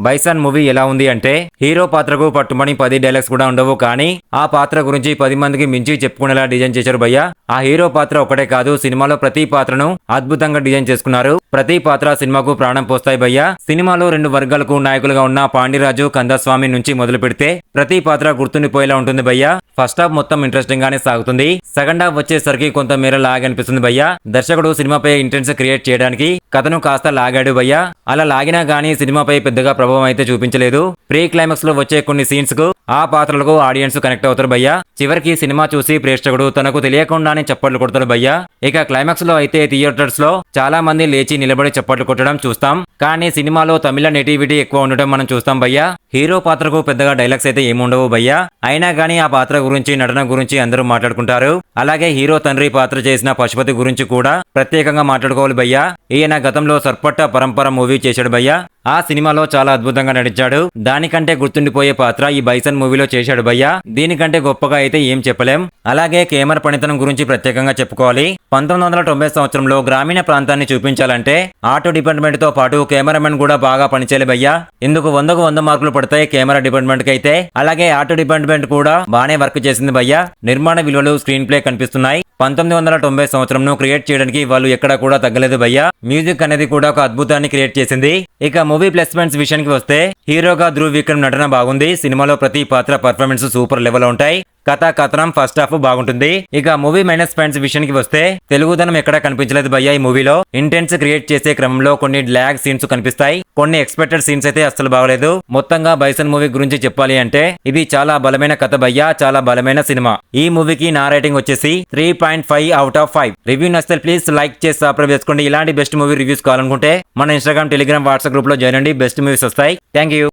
Bison movie ఎలా ఉంది అంటే హీరో పాత్రకు పట్టుమని పది డైలాగ్స్ కూడా ఉండవు కానీ ఆ పాత్ర గురించి పది మందికి మించి చెప్పుకునేలా డిజైన్ చేశారు భయ్య. ఆ హీరో పాత్ర ఒకటే కాదు సినిమాలో ప్రతి పాత్రను అద్భుతంగా డిజైన్ చేసుకున్నారు. ప్రతి పాత్ర సినిమాకు ప్రాణం పోస్తాయి భయ్య. సినిమాలో రెండు వర్గాలకు నాయకులుగా ఉన్న పాండిరాజు కందస్వామి నుంచి మొదలు పెడితే ప్రతి పాత్ర గుర్తుండిపోయేలా ఉంటుంది భయ్య. ఫస్ట్ హాఫ్ మొత్తం ఇంట్రెస్టింగ్ గానే సాగుతుంది. సెకండ్ హాఫ్ వచ్చేసరికి కొంత మేర లాగా అనిపిస్తుంది భయ్య. దర్శకుడు సినిమాపై ఇంటెన్స్ క్రియేట్ చేయడానికి కథను కాస్త లాగాడు భయ్య. అలా లాగినా గానీ సినిమాపై పెద్దగా ప్రభావం అయితే చూపించలేదు. ప్రీ క్లైమాక్స్లో వచ్చే కొన్ని సీన్స్కు ఆ పాత్రలకు ఆడియన్స్ కనెక్ట్ అవుతారు భయ్య. చివరికి సినిమా చూసి ప్రేక్షకుడు తనకు తెలియకుండానే చప్పట్లు కొడతాడు భయ్య. ఇక క్లైమాక్స్లో అయితే థియేటర్స్లో చాలా మంది లేచి నిలబడి చప్పట్లు కొట్టడం చూస్తాం. కానీ సినిమాలో తమిళ నెటివిటీ ఎక్కువ ఉండటం మనం చూస్తాం భయ్య. హీరో పాత్రకు పెద్దగా డైలాగ్స్ అయితే ఏముండవు భయ్య. అయినా గానీ ఆ పాత్ర గురించి నటన గురించి అందరూ మాట్లాడుకుంటారు. అలాగే హీరో తండ్రి పాత్ర చేసిన పశుపతి గురించి కూడా ప్రత్యేకంగా మాట్లాడుకోవాలి భయ్య. ఈయన గతంలో సర్పట్ట పరంపర మూవీ చేశాడు భయ్య. ఆ సినిమాలో చాలా అద్భుతంగా నటించాడు. దానికంటే గుర్తుండిపోయే పాత్ర ఈ బైసన్ మూవీలో చేశాడు భయ్య. దీనికంటే గొప్పగా అయితే ఏం చెప్పలేం. అలాగే కెమెరా పనితనం గురించి ప్రత్యేకంగా చెప్పుకోవాలి. పంతొమ్మిది వందల తొంభై సంవత్సరంలో గ్రామీణ ప్రాంతాన్ని చూపించాలంటే ఆటో డిపార్ట్మెంట్తో పాటు కెమెరామెన్ కూడా బాగా పనిచేయాలి భయ్య. ఇందుకు వందకు వంద మార్కులు పడతాయి కెమెరా డిపార్ట్మెంట్కి అయితే అలాగే ఆటో డిపార్ట్మెంట్ కూడా బాగానే వర్క్ చేసింది భయ్య. నిర్మాణ విలువలు స్క్రీన్ ప్లే కనిపిస్తున్నాయి. పంతొమ్మిది వందల తొంభై సంవత్సరంను క్రియేట్ చేయడానికి వాళ్ళు ఎక్కడా కూడా తగ్గలేదు భయ్య. మ్యూజిక్ అనేది కూడా ఒక అద్భుతాన్ని క్రియేట్ చేసింది. ఇక మూవీ ప్లేస్మెంట్స్ విషయానికి వస్తే హీరోగా ధ్రువ్ విక్రమ్ నటన బాగుంది. సినిమాలో ప్రతి పాత్ర పర్ఫార్మెన్స్ సూపర్ లెవెల్ ఉంటాయి. కథ కథనం ఫస్ట్ హాఫ్ బాగుంటుంది. ఇక మూవీ మైనస్ పాయింట్స్ విషయానికి వస్తే తెలుగుదనం ఎక్కడ కనిపించలేదు భయ్య ఈ మూవీలో. ఇంటెన్స్ క్రియేట్ చేసే క్రమంలో కొన్ని ల్యాగ్ సీన్స్ కనిపిస్తాయి. కొన్ని ఎక్స్పెక్టెడ్ సీన్స్ అయితే అస్సలు బాగలేదు. మొత్తంగా బైసన్ మూవీ గురించి చెప్పాలి అంటే ఇది చాలా బలమైన కథ భయ్య చాలా బలమైన సినిమా. ఈ మూవీకి నా రేటింగ్ వచ్చేసి three point five out of five review నచ్చితే ప్లీజ్ లైక్ చేసి సబ్స్క్రైబ్ చేసుకోండి. ఇలాంటి బెస్ట్ మూవీ రివ్యూస్ కావాలనుకుంటే మన ఇన్స్టాగ్రామ్ టెలిగ్రామ్ వాట్సాప్ గ్రూప్లో జాయిన్ అండి బెస్ట్ మూవీస్ వస్తాయి. Thank you.